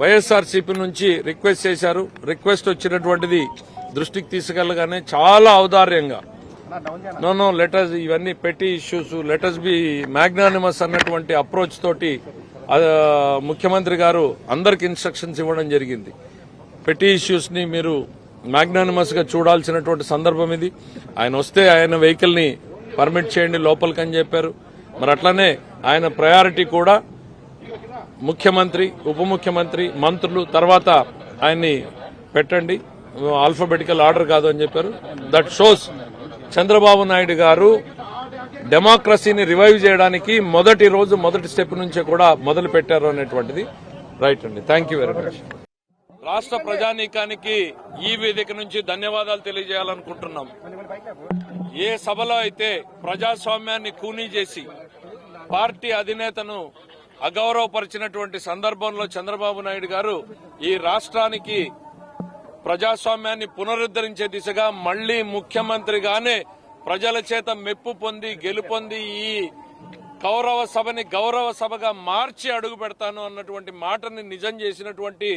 వైఎస్ఆర్సీపీ నుంచి రిక్వెస్ట్ చేశారు. రిక్వెస్ట్ వచ్చినటువంటిది దృష్టికి తీసుకెళ్ళగానే చాలా ఔదార్యంగా. నో నో లెటర్స్ ఇవన్నీ పెట్టి ఇష్యూస్ లెటర్స్ బి మ్యాగ్నానిమస్ అన్నటువంటి అప్రోచ్ తోటి ముఖ్యమంత్రి గారు అందరికి ఇన్స్ట్రక్షన్స్ ఇవ్వడం జరిగింది. పెట్టి ఇష్యూస్ని మీరు మ్యాగ్నానిమస్గా చూడాల్సినటువంటి సందర్భం ఇది. ఆయన వస్తే ఆయన వెహికల్ని పర్మిట్ చేయండి లోపలికని చెప్పారు. మరి అట్లనే ఆయన ప్రయారిటీ కూడా ముఖ్యమంత్రి ఉప ముఖ్యమంత్రి మంత్రులు తర్వాత ఆయన్ని పెట్టండి. ఆల్ఫాబెటికల్ ఆర్డర్ కాదు అని చెప్పారు. దట్ షోస్ చంద్రబాబు నాయుడు గారు డెమోక్రసీని రివైవ్ చేయడానికి మొదటి రోజు మొదటి స్టెప్ నుంచే కూడా మొదలు పెట్టారు అనేటువంటిది రైట్ అండి. థ్యాంక్ యూ వెరీ మచ్ రాష్ట్ర ప్రజానీకానికి ఈ వేదిక నుంచి ధన్యవాదాలు తెలియజేయాలనుకుంటున్నాం. ఏ సభలో అయితే ప్రజాస్వామ్యాన్ని కూనీ చేసి పార్టీ అధినేతను అగౌరవపరిచినటువంటి సందర్భంలో చంద్రబాబు నాయుడు గారు ఈ రాష్ట్రానికి ప్రజాస్వామ్యాన్ని పునరుద్ధరించే దిశగా మళ్ళీ ముఖ్యమంత్రిగానే ప్రజల చేత మెప్పు పొంది గెలుపొంది ఈ కౌరవ సభని గౌరవ సభగా మార్చి అడుగు పెడతాను అన్నటువంటి మాటని నిజం చేసినటువంటి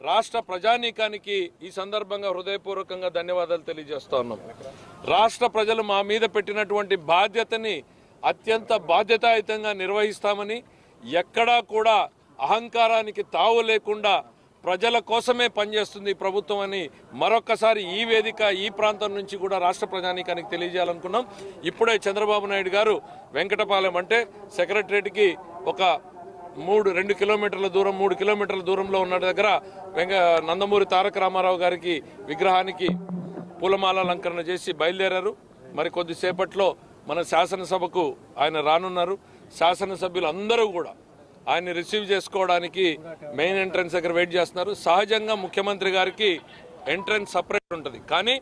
రాష్ట్ర ప్రజానీకానికి ఈ సందర్భంగా హృదయపూర్వకంగా ధన్యవాదాలు తెలియజేస్తా ఉన్నాం. రాష్ట్ర ప్రజలు మా మీద పెట్టినటువంటి బాధ్యతని అత్యంత బాధ్యతాయుతంగా నిర్వహిస్తామని ఎక్కడా కూడా అహంకారానికి తావు లేకుండా ప్రజల కోసమే పనిచేస్తుంది ప్రభుత్వం అని మరొకసారి ఈ వేదిక ఈ ప్రాంతం నుంచి కూడా రాష్ట్ర ప్రజానీకానికి తెలియజేయాలనుకున్నాం. ఇప్పుడే చంద్రబాబు నాయుడు గారు వెంకటపాలెం అంటే సెక్రటరేట్కి ఒక మూడు రెండు కిలోమీటర్ల దూరం మూడు కిలోమీటర్ల దూరంలో ఉన్న దగ్గర వెంక నందమూరి తారక రామారావు గారికి విగ్రహానికి పూలమాల అలంకరణ చేసి బయలుదేరారు. మరి కొద్దిసేపట్లో మన శాసనసభకు ఆయన రానున్నారు. శాసనసభ్యులు అందరూ కూడా ఆయన్ని రిసీవ్ చేసుకోవడానికి మెయిన్ ఎంట్రన్స్ దగ్గర వెయిట్ చేస్తున్నారు. సహజంగా ముఖ్యమంత్రి గారికి ఎంట్రన్స్ సపరేట్ ఉంటుంది. కానీ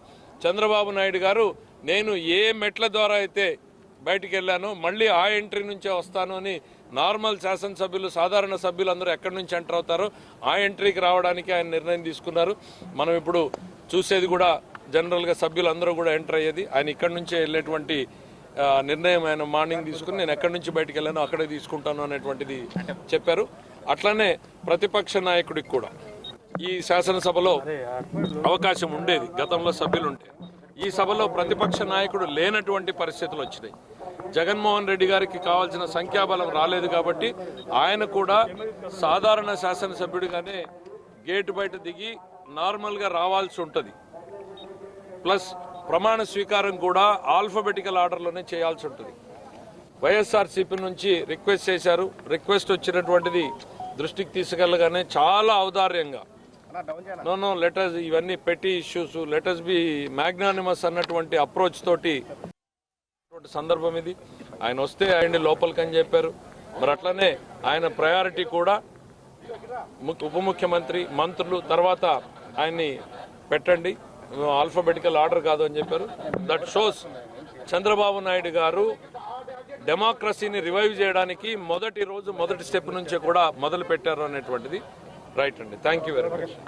చంద్రబాబు నాయుడు గారు నేను ఏ మెట్ల ద్వారా అయితే బయటికి వెళ్ళాను మళ్ళీ ఆ ఎంట్రీ నుంచే వస్తాను అని నార్మల్ శాసనసభ్యులు సాధారణ సభ్యులు అందరూ ఎక్కడి నుంచి ఎంటర్ అవుతారో ఆ ఎంట్రీకి రావడానికి ఆయన నిర్ణయం తీసుకున్నారు. మనం ఇప్పుడు చూసేది కూడా జనరల్గా సభ్యులు అందరూ కూడా ఎంటర్ అయ్యేది. ఆయన ఇక్కడి నుంచే వెళ్ళేటువంటి నిర్ణయం ఆయన మార్నింగ్ తీసుకుని నేను ఎక్కడి నుంచి బయటికి వెళ్ళానో అక్కడే తీసుకుంటాను అనేటువంటిది చెప్పారు. అట్లనే ప్రతిపక్ష నాయకుడికి కూడా ఈ శాసనసభలో అవకాశం ఉండేది గతంలో సభ్యులు ఉంటే. ఈ సభలో ప్రతిపక్ష నాయకుడు లేనటువంటి పరిస్థితులు వచ్చినాయి. జగన్మోహన్ రెడ్డి గారికి కావాల్సిన సంఖ్యాబలం రాలేదు కాబట్టి ఆయన కూడా సాధారణ శాసనసభ్యుడిగానే గేటు బయట దిగి నార్మల్గా రావాల్సి ఉంటుంది. ప్లస్ ప్రమాణ స్వీకారం కూడా ఆల్ఫాబెటికల్ ఆర్డర్లోనే చేయాల్సి ఉంటుంది. వైఎస్ఆర్సీపీ నుంచి రిక్వెస్ట్ చేశారు. రిక్వెస్ట్ వచ్చినటువంటిది దృష్టికి తీసుకెళ్ళగానే చాలా ఔదార్యంగా. నో నో లెటర్స్ ఇవన్నీ పెట్టి ఇష్యూస్ లెటర్స్ బి మ్యాగ్నానిమస్ అన్నటువంటి అప్రోచ్ తోటి సందర్భం ఇది. ఆయన వస్తే ఆయన్ని లోపలికని చెప్పారు. మరి అట్లనే ఆయన ప్రయారిటీ కూడా ఉప ముఖ్యమంత్రి మంత్రులు తర్వాత ఆయన్ని పెట్టండి. ఆల్ఫాబెటికల్ ఆర్డర్ కాదు అని చెప్పారు. దట్ షోస్ చంద్రబాబు నాయుడు గారు డెమోక్రసీని రివైవ్ చేయడానికి మొదటి రోజు మొదటి స్టెప్ నుంచే కూడా మొదలు పెట్టారు అనేటువంటిది రైట్ అండి. Thank you very much